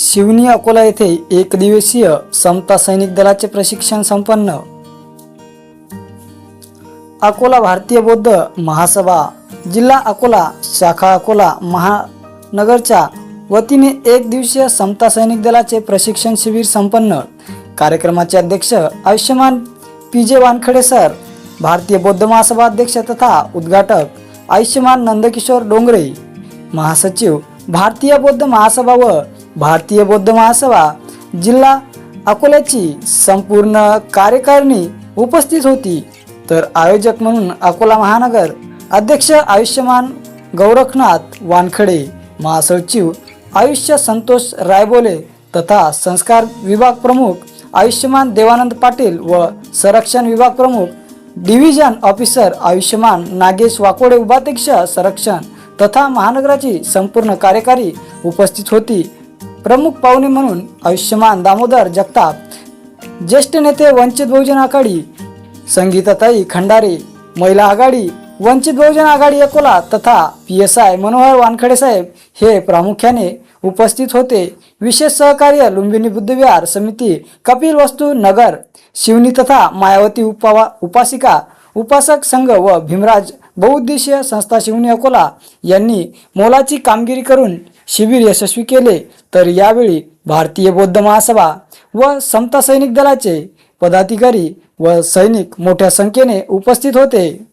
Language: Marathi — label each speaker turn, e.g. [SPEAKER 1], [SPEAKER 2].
[SPEAKER 1] शिवनी अकोला येथे एक दिवसीय समता सैनिक दलाचे प्रशिक्षण संपन्न. अकोला भारतीय बौद्ध महासभा जिल्हा अकोला शाखा अकोला महानगरच्या वतीने एक दिवसीय समता सैनिक दलाचे प्रशिक्षण शिबिर संपन्न. कार्यक्रमाचे अध्यक्ष आयुष्यमान पी जे वानखडे सर भारतीय बौद्ध महासभा अध्यक्ष तथा उद्घाटक आयुष्यमान नंदकिशोर डोंगरे महासचिव भारतीय बौद्ध महासभा व भारतीय बौद्ध महासभा जिल्हा अकोल्याची संपूर्ण कार्यकारिणी उपस्थित होती. तर आयोजक म्हणून अकोला महानगर अध्यक्ष आयुष्यमान गौरखनाथ वानखडे महासचिव आयुष्य संतोष रायबोले तथा संस्कार विभाग प्रमुख आयुष्यमान देवानंद पाटील व संरक्षण विभाग प्रमुख डिव्हिजन ऑफिसर आयुष्यमान नागेश वाकोडे उपाध्यक्ष संरक्षण तथा महानगराची संपूर्ण कार्यकारी उपस्थित होती. प्रमुख पाहुणे म्हणून आयुष्यमान दामोदर जगताप ज्येष्ठ नेते वंचित बहुजन आघाडी संगीताताई खंडारे महिला आघाडी वंचित बहुजन आघाडी अकोला तथा P S I Manohar Wankhede साहेब हे प्रामुख्याने उपस्थित होते. विशेष सहकार्य लुंबिनी बुद्धविहार समिती कपिल वस्तू नगर शिवनी तथा मायावती उपावा उपासिका उपासक संघ व भीमराज बहुउद्देशीय संस्था शिवनी अकोला यांनी मोलाची कामगिरी करून शिबिर यशस्वी केले. तर यावेळी भारतीय बौद्ध महासभा व समता सैनिक दलाचे पदाधिकारी व सैनिक मोठ्या संख्येने उपस्थित होते.